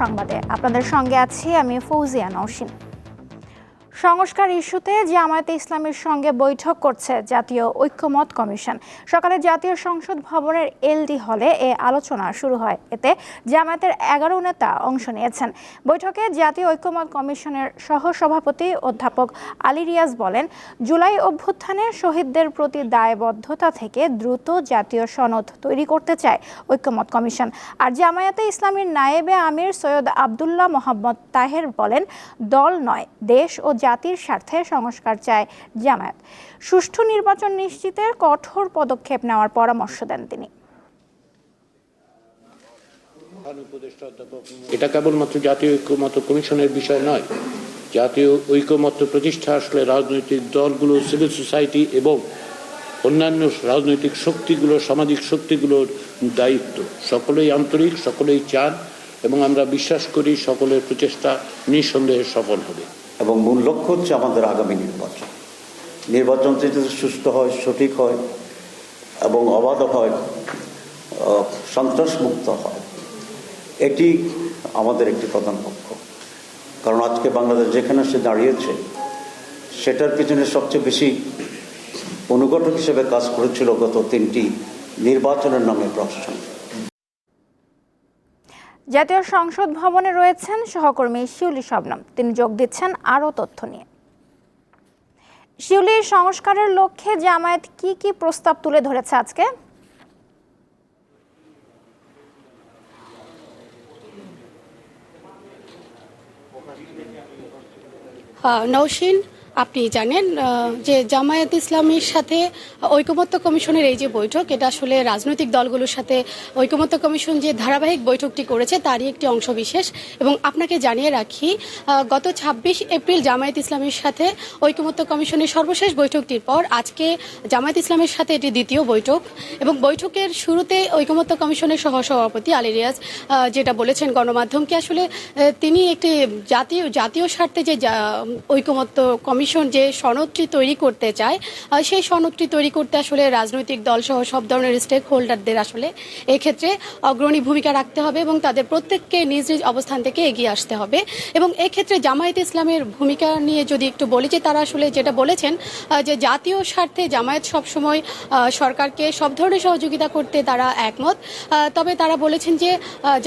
সংবাদে। আপনাদের সঙ্গে আছি আমি ফৌজিয়া নওশিন। সংস্কার ইস্যুতে জামায়াতে ইসলামের সঙ্গে বৈঠক করছে জাতীয় ঐক্যমত কমিশন। সকালে জাতীয় সংসদ ভবনের এলডি হলে এ আলোচনা শুরু হয়। এতে জামায়াতের এগারো নেতা অংশ নিয়েছেন। বৈঠকে জাতীয় ঐক্যমত কমিশনের সহসভাপতি অধ্যাপক আলী রিয়াজ বলেন, জুলাই অভ্যুত্থানে শহীদদের প্রতি দায়বদ্ধতা থেকে দ্রুত জাতীয় সনদ তৈরি করতে চায় ঐক্যমত কমিশন। আর জামায়াতে ইসলামীর নায়েবে আমির সৈয়দ আবদুল্লাহ মোহাম্মদ তাহের বলেন, দল নয়, দেশ ও জাতির স্বার্থে সংস্কার চায় জামায়াত। সুষ্ঠু নির্বাচন নিশ্চিতের কঠোর পদক্ষেপ নেওয়ার পরামর্শ দেন তিনি। এটা কেবলমাত্র জাতীয় ঐক্যমত্য কমিশনের বিষয় নয়। জাতীয় ঐক্যমত্য প্রতিষ্ঠা আসলে রাজনৈতিক দলগুলো সিভিল সোসাইটি এবং অন্যান্য রাজনৈতিক শক্তিগুলো, সামাজিক শক্তিগুলোর দায়িত্ব। সকলেই আন্তরিক, সকলেই চান এবং আমরা বিশ্বাস করি সকলের প্রচেষ্টা নিঃসন্দেহে সফল হবে। এবং মূল লক্ষ্য হচ্ছে আমাদের আগামী নির্বাচন। নির্বাচন যদি সুস্থ হয়, সঠিক হয় এবং অবাধ হয় সন্ত্রাসমুক্ত হয়, এটি আমাদের একটি প্রধান লক্ষ্য। কারণ আজকে বাংলাদেশ যেখানে সে দাঁড়িয়েছে, সেটার পিছনে সবচেয়ে বেশি অনুঘটক হিসেবে কাজ করেছিল গত তিনটি নির্বাচনের নামে প্রশ্ন। জাতীয় সংসদ ভবনে রয়েছেন সহকর্মী শিউলি শবনম। তিনি যোগ দিচ্ছেন আরও তথ্য নিয়ে। শিউলি, সংস্কারের লক্ষ্যে জামায়াত কি কি প্রস্তাব তুলে ধরেছে আজকে? নৌসিন আপনি জানেন যে জামায়াত ইসলামীর সাথে ঐকমত্য কমিশনের এই যে বৈঠক, এটা আসলে রাজনৈতিক দলগুলোর সাথে ঐকমত্য কমিশন যে ধারাবাহিক বৈঠকটি করেছে, তারই একটি অংশ বিশেষ এবং আপনাকে জানিয়ে রাখি গত ছাব্বিশ এপ্রিল জামায়াত ইসলামের সাথে ঐকমত্য কমিশনের সর্বশেষ বৈঠকটির পর আজকে জামায়াত ইসলামের সাথে এটি দ্বিতীয় বৈঠক। এবং বৈঠকের শুরুতে ঐকমত্য কমিশনের সহসভাপতি আলী রিয়াজ যেটা বলেছেন গণমাধ্যমকে, আসলে তিনি একটি জাতীয় জাতীয় স্বার্থে যে, ঐকমত্য কমিশন যে সনদটি তৈরি করতে চায় সেই সনদটি তৈরি করতে আসলে রাজনৈতিক দল সহ সব ধরনের স্টেক হোল্ডারদের আসলে এক্ষেত্রে অগ্রণী ভূমিকা রাখতে হবে এবং তাদের প্রত্যেককে নিজ নিজ অবস্থান থেকে এগিয়ে আসতে হবে। এবং এক্ষেত্রে জামায়াত ইসলামের ভূমিকা নিয়ে যদি একটু বলি যে তারা আসলে যেটা বলেছেন যে জাতীয় স্বার্থে জামায়াত সবসময় সরকারকে সব ধরনের সহযোগিতা করতে তারা একমত। তবে তারা বলেছেন যে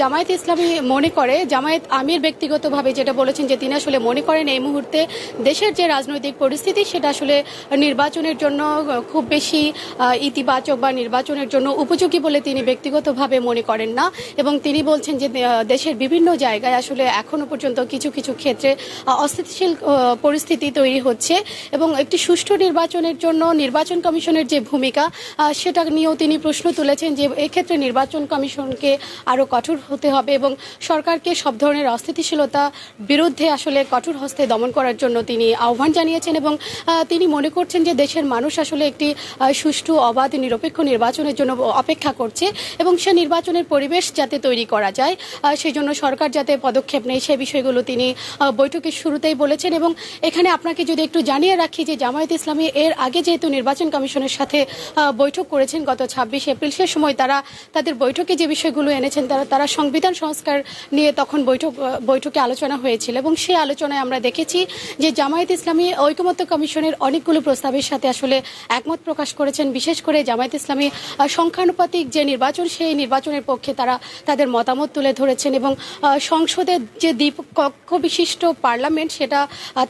জামায়াত ইসলামী মনে করে, জামায়াত আমির ব্যক্তিগতভাবে যেটা বলেছেন যে তিনি আসলে মনে করেন এই মুহূর্তে দেশের যে রাজনৈতিক পরিস্থিতি, সেটা আসলে নির্বাচনের জন্য খুব বেশি ইতিবাচক বা নির্বাচনের জন্য উপযোগী বলে তিনি ব্যক্তিগতভাবে মনে করেন না। এবং তিনি বলছেন যে দেশের বিভিন্ন জায়গায় আসলে এখনও পর্যন্ত কিছু কিছু ক্ষেত্রে অস্থিতিশীল পরিস্থিতি তৈরি হচ্ছে। এবং একটি সুষ্ঠু নির্বাচনের জন্য নির্বাচন কমিশনের যে ভূমিকা সেটা নিয়েও তিনি প্রশ্ন তুলেছেন যে, এক্ষেত্রে নির্বাচন কমিশনকে আরও কঠোর হতে হবে এবং সরকারকে সব ধরনের অস্থিতিশীলতা বিরুদ্ধে আসলে কঠোর হস্তে দমন করার জন্য তিনি আহ্বান জানিয়েছেন এবং তিনি মনে করছেন যে দেশের মানুষ আসলে একটি সুষ্ঠু অবাধ নিরপেক্ষ নির্বাচনের জন্য অপেক্ষা করছে এবং সে নির্বাচনের পরিবেশ যাতে তৈরি করা যায় আহ, সেই জন্য সরকার যাতে পদক্ষেপ নেয় সে বিষয়গুলো তিনি বৈঠকের শুরুতেই বলেছেন এবং এখানে আপনাকে যদি একটু জানিয়ে রাখি যে জামায়াত ইসলামী এর আগে যেহেতু নির্বাচন কমিশনের সাথে বৈঠক করেছেন গত ছাব্বিশ এপ্রিল সে সময় তারা তাদের বৈঠকে যে বিষয়গুলো এনেছেন তারা তারা সংবিধান সংস্কার নিয়ে তখন বৈঠক বৈঠকে আলোচনা হয়েছিল এবং সেই আলোচনায় আমরা দেখেছি যে জামায়াত ইসলামী ঐকমত্য কমিশনের অনেকগুলো প্রস্তাবের সাথে আসলে একমত প্রকাশ করেছেন। বিশেষ করে জামায়াত ইসলামী সংখ্যানুপাতিক যে নির্বাচন, সেই নির্বাচনের পক্ষে তারা তাদের মতামত তুলে ধরেছেন এবং সংসদের যে দ্বীপ কক্ষ বিশিষ্ট পার্লামেন্ট, সেটা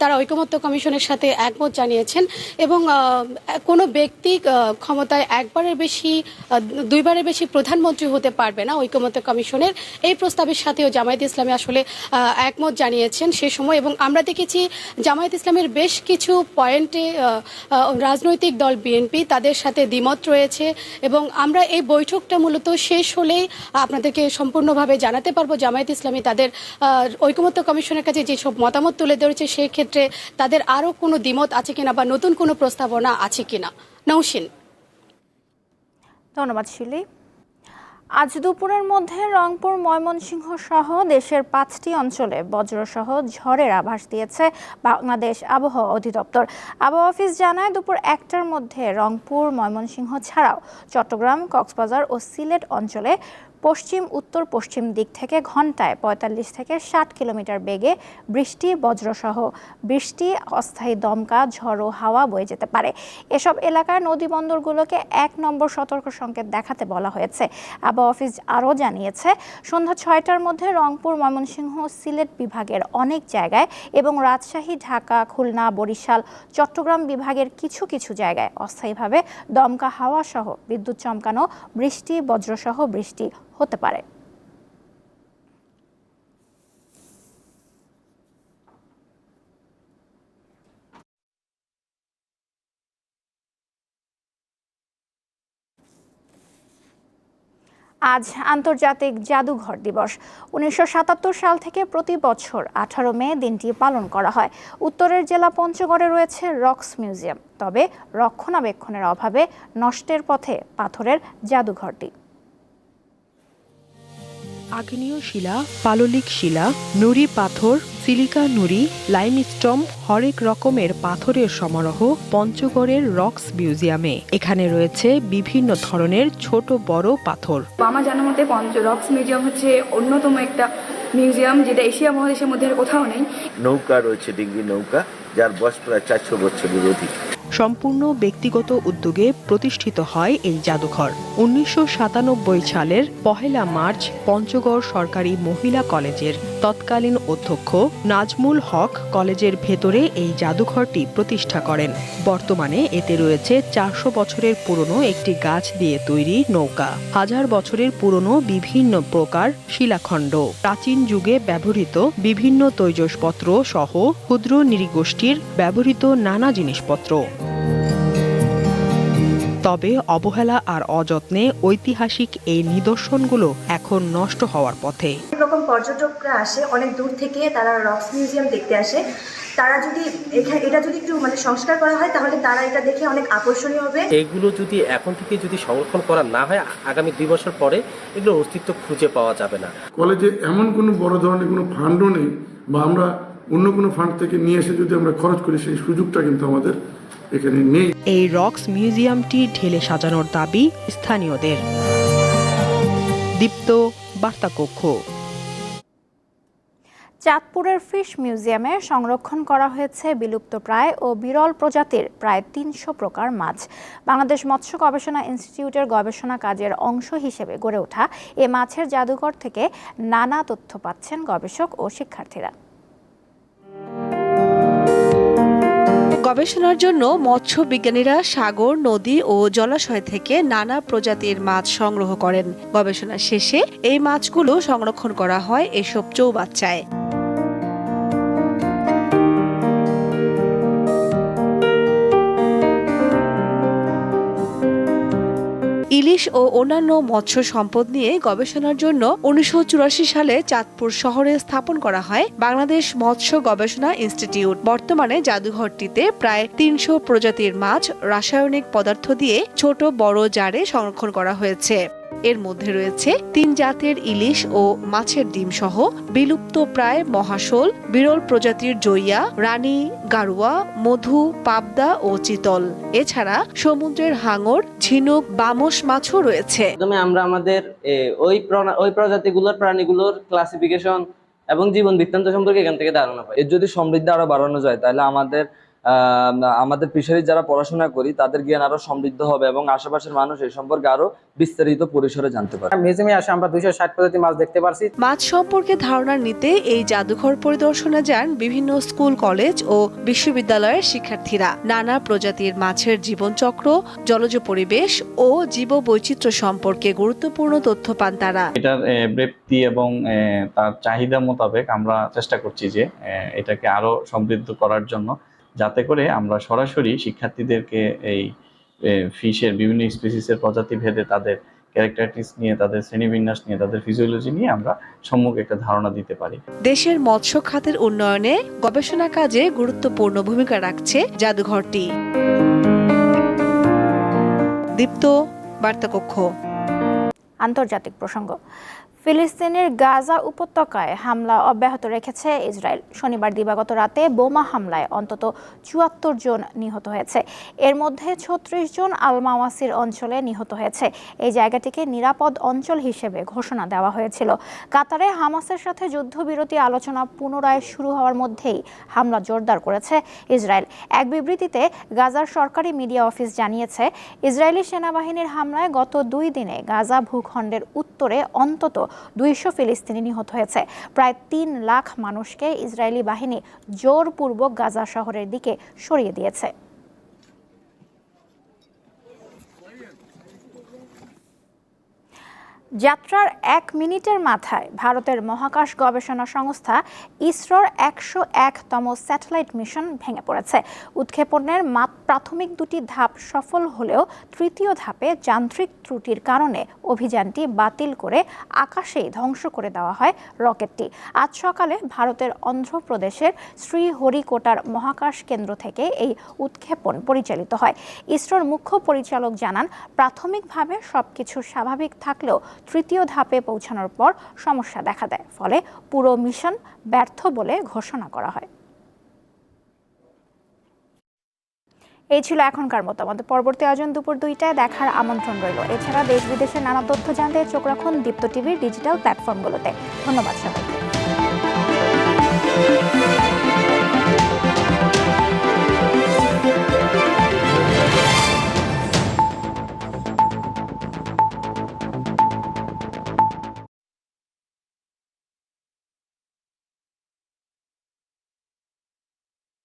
তারা ঐকমত্য কমিশনের সাথে একমত জানিয়েছেন এবং কোনো ব্যক্তি ক্ষমতায় একবারের বেশি দুইবারের বেশি প্রধানমন্ত্রী হতে পারবে না ঐকমত্য কমিশনের। এই প্রস্তাবের সাথেও জামায়াত ইসলামী আসলে একমত জানিয়েছেন সে সময় এবং আমরা দেখেছি জামায়াত ইসলামের বেশ কিছু পয়েন্টে রাজনৈতিক দল বিএনপি তাদের সাথে দ্বিমত রয়েছে এবং আমরা এই বৈঠকটা মূলত শেষ হলেই আপনাদেরকে সম্পূর্ণভাবে জানাতে পারব। জামায়াত ইসলামী তাদের ঐকমত্য কমিশনের কাছে যেসব মতামত তুলে ধরেছে, সেই ক্ষেত্রে তাদের আরও কোনো দ্বিমত আছে কিনা বা নতুন কোনো প্রস্তাবনা আছে কিনা? নৌসিন ধন্যবাদ, শিলি। আজ দুপুরের মধ্যে রংপুর ময়মনসিংহ সহ দেশের পাঁচটি অঞ্চলে বজ্রসহ ঝড়ের আভাস দিয়েছে বাংলাদেশ আবহাওয়া অধিদপ্তর। আবহাওয়া অফিস জানায়, দুপুর একটার মধ্যে রংপুর, ময়মনসিংহ ছাড়াও চট্টগ্রাম, কক্সবাজার ও সিলেট অঞ্চলে পশ্চিম, উত্তর পশ্চিম দিক থেকে ঘন্টায় পঁয়তাল্লিশ থেকে ষাট কিলোমিটার বেগে বৃষ্টি, বজ্রসহ বৃষ্টি, অস্থায়ী দমকা, ঝড়ো হাওয়া বয়ে যেতে পারে। এসব এলাকার নদী বন্দরগুলোকে এক নম্বর সতর্ক সংকেত দেখাতে বলা হয়েছে। আবহাওয়া অফিস আরও জানিয়েছে, সন্ধ্যা ছয়টার মধ্যে রংপুর, ময়মনসিংহ, সিলেট বিভাগের অনেক জায়গায় এবং রাজশাহী, ঢাকা, খুলনা, বরিশাল, চট্টগ্রাম বিভাগের কিছু কিছু জায়গায় অস্থায়ীভাবে দমকা হাওয়া সহ বিদ্যুৎ চমকানো, বৃষ্টি, বজ্রসহ বৃষ্টি হতে পারে। আজ আন্তর্জাতিক জাদুঘর দিবস। উনিশশো সাতাত্তর সাল থেকে প্রতি বছর আঠারো মে দিনটি পালন করা হয়। উত্তরের জেলা পঞ্চগড়ে রয়েছে রক্স মিউজিয়াম। তবে রক্ষণাবেক্ষণের অভাবে নষ্টের পথে পাথরের জাদুঘরটি। আগ্নেয় শিলা পাললিক শিলা নুড়ি পাথর সিলিকা নুড়ি লাইমস্টম হরেক রকমের পাথরের সমারোহ পঞ্চগড়ের রক্স মিউজিয়ামে। এখানে রয়েছে বিভিন্ন ধরনের ছোট বড় পাথর। আমার জানা মতে পঞ্চ রক্স মিউজিয়াম হচ্ছে অন্যতম একটা মিউজিয়াম যেটা এশিয়া মহাদেশের মধ্যে আর কোথাও নেই। নৌকা রয়েছে ডিঙ্গি নৌকা যার বয়স প্রায় চারশো বছরের অধিক। সম্পূর্ণ ব্যক্তিগত উদ্যোগে প্রতিষ্ঠিত হয় এই জাদুঘর। উনিশশো সাতানব্বই সালের পহেলা মার্চ পঞ্চগড় সরকারি মহিলা কলেজের তৎকালীন অধ্যক্ষ নাজমুল হক কলেজের ভেতরে এই জাদুঘরটি প্রতিষ্ঠা করেন। বর্তমানে এতে রয়েছে চারশো বছরের পুরনো একটি গাছ দিয়ে তৈরি নৌকা, হাজার বছরের পুরনো বিভিন্ন প্রকার শিলাখণ্ড, প্রাচীন যুগে ব্যবহৃত বিভিন্ন তৈজসপত্র সহ ক্ষুদ্র নৃগোষ্ঠীর ব্যবহৃত নানা জিনিসপত্র। তবে অবহেলা আর অযত্নে ঐতিহাসিক এই নিদর্শনগুলো এখন নষ্ট হওয়ার পথে। রকম পর্যটকরা আসে অনেক দূর থেকে তারা রক্স মিউজিয়াম দেখতে আসে। তারা যদি এখানে এটা যদি একটু মানে সংস্কার করা হয় তাহলে তারা এটা দেখে অনেক আকর্ষণীয় হবে। এগুলো যদি এখন থেকে যদি সংরক্ষণ করা না হয় আগামী দুই বছর পরে এগুলোর অস্তিত্ব খুঁজে পাওয়া যাবে না। কলেজে এমন কোনো বড় ধরনের কোনো ফান্ডও নেই বা আমরা অন্য কোনো ফান্ড থেকে নিয়ে এসে যদি আমরা খরচ করি সেই সুযোগটা কিন্তু আমাদের এখানে নেই। এই রক্স মিউজিয়ামটি ঢেলে সাজানোর দাবি স্থানীয়দের। দীপ্ত বার্তাকক্ষ। চাঁদপুরের ফিশ মিউজিয়ামে সংরক্ষণ করা হয়েছে বিলুপ্তপ্রায় ও বিরল প্রজাতির প্রায় তিনশো প্রকার মাছ। বাংলাদেশ মৎস্য গবেষণা ইনস্টিটিউটের গবেষণা কাজের অংশ হিসেবে গড়ে ওঠা এ মাছের জাদুঘর থেকে নানা তথ্য পাচ্ছেন গবেষক ও শিক্ষার্থীরা। গবেষণার জন্য মৎস্য বিজ্ঞানীরা সাগর, নদী ও জলাশয় থেকে নানা প্রজাতির মাছ সংগ্রহ করেন। গবেষণা শেষে এই মাছগুলো সংরক্ষণ করা হয় এসব চৌবাচ্চায়। ইলিশ ও অন্যান্য মৎস্য সম্পদ নিয়ে গবেষণার জন্য উনিশশো চুরাশি সালে চাঁদপুর শহরে স্থাপন করা হয় বাংলাদেশ মৎস্য গবেষণা ইনস্টিটিউট। বর্তমানে জাদুঘরটিতে প্রায় তিনশো প্রজাতির মাছ রাসায়নিক পদার্থ দিয়ে ছোট বড় জারে সংরক্ষণ করা হয়েছে। এর মধ্যে রয়েছে তিন জাতের ইলিশ ও মাছের ডিম সহ বিলুপ্ত প্রায় মহাশোল, বিরল প্রজাতির জইয়া, রানী, গারুয়া, মধু, পাবদা ও চিতল। এছাড়া সমুদ্রের হাঙর, ঝিনুক, বামস মাছও রয়েছে। আমরা আমাদের ওই ওই প্রজাতিগুলোর প্রাণীগুলোর ক্লাসিফিকেশন এবং জীবন বৃত্তান্ত সম্পর্কে এখান থেকে ধারণা পাই। এর যদি সমৃদ্ধি আরও বাড়ানো যায়, তাহলে আমাদের আমাদের ফিশারি যারা পড়াশোনা করি তাদের জ্ঞান আরও সমৃদ্ধ হবে এবং আশেপাশের মানুষ এই সম্পর্কে আরও বিস্তারিত পরিসরে জানতে পারে মিউজিয়ামে আসে আমরা দুইশো ষাট প্রজাতি মাছ দেখতে পারছি। মাছ সম্পর্কে ধারণা নিতে এই জাদুঘর পরিদর্শনে যান বিভিন্ন স্কুল কলেজ ও বিশ্ববিদ্যালয়ের শিক্ষার্থীরা। নানা প্রজাতির মাছের জীবনচক্র জলজ পরিবেশ ও জীব বৈচিত্র্য সম্পর্কে গুরুত্বপূর্ণ তথ্য পান তারা। এটার ব্রেপ্তি এবং আহ, তার চাহিদা মোতাবেক আমরা চেষ্টা করছি যে আহ, এটাকে আরও সমৃদ্ধ করার জন্য। যাতে করে আমরা সরাসরি শিক্ষার্থীদেরকে এই ফিশের বিভিন্ন স্পিসিসের প্রজাতি ভেদে তাদের ক্যারেক্টারিস্টিক্স নিয়ে তাদের শ্রেণীবিন্যাস নিয়ে তাদের ফিজিওলজি নিয়ে আমরা সম্মুখ একটা ধারণা দিতে পারি। দেশের মৎস্য খাতের উন্নয়নে গবেষণা কাজে গুরুত্বপূর্ণ ভূমিকা রাখছে জাদুঘরটি। দীপ্ত বার্তাকক্ষ। আন্তর্জাতিক প্রসঙ্গ। ফিলিস্তিনের গাজা উপত্যকায় হামলা অব্যাহত রেখেছে ইসরায়েল। শনিবার দিবাগত রাতে বোমা হামলায় অন্তত চুয়াত্তর জন নিহত হয়েছে। এর মধ্যে ছত্রিশ জন আলমাওয়াসির অঞ্চলে নিহত হয়েছে। এই জায়গাটিকে নিরাপদ অঞ্চল হিসেবে ঘোষণা দেওয়া হয়েছিল। কাতারে হামাসের সাথে যুদ্ধবিরতি আলোচনা পুনরায় শুরু হওয়ার মধ্যেই হামলা জোরদার করেছে ইসরায়েল। এক বিবৃতিতে গাজার সরকারি মিডিয়া অফিস জানিয়েছে, ইসরায়েলি সেনাবাহিনীর হামলায় গত দুই দিনে গাজা ভূখণ্ডের উত্তরে অন্তত দুইশো ফিলিস্তিনি নিহত হয়েছে। প্রায় তিন লাখ মানুষকে ইসরায়েলি বাহিনী জোরপূর্বক গাজা শহরের দিকে সরিয়ে দিয়েছে। যাত্রার এক মিনিটের মাথায় ভারতের মহাকাশ গবেষণা সংস্থা ইসরোর একশো একতম স্যাটেলাইট মিশন ভেঙে পড়েছে। উৎক্ষেপণের মাত প্রাথমিক দুটি ধাপ সফল হলেও তৃতীয় ধাপে যান্ত্রিক ত্রুটির কারণে অভিযানটি বাতিল করে আকাশেই ধ্বংস করে দেওয়া হয় রকেটটি। আজ সকালে ভারতের অন্ধ্রপ্রদেশের শ্রীহরিকোটার মহাকাশ কেন্দ্র থেকে এই উৎক্ষেপণ পরিচালিত হয়। ইসরোর মুখ্য পরিচালক জানান, প্রাথমিকভাবে সবকিছু স্বাভাবিক থাকলেও তৃতীয় ধাপে পৌঁছানোর পর সমস্যা দেখা দেয়। ফলে পুরো মিশন ব্যর্থ বলে ঘোষণা করা হয়। এই ছিল এখনকার মতো আমাদের পরবর্তী আয়োজন দুপুর দুইটায় দেখার আমন্ত্রণ রইল। এছাড়া দেশ বিদেশের নানা তথ্য জানতে চোখ রাখুন দীপ্ত টিভির ডিজিটাল প্ল্যাটফর্মগুলোতে। ধন্যবাদ সবাইকে।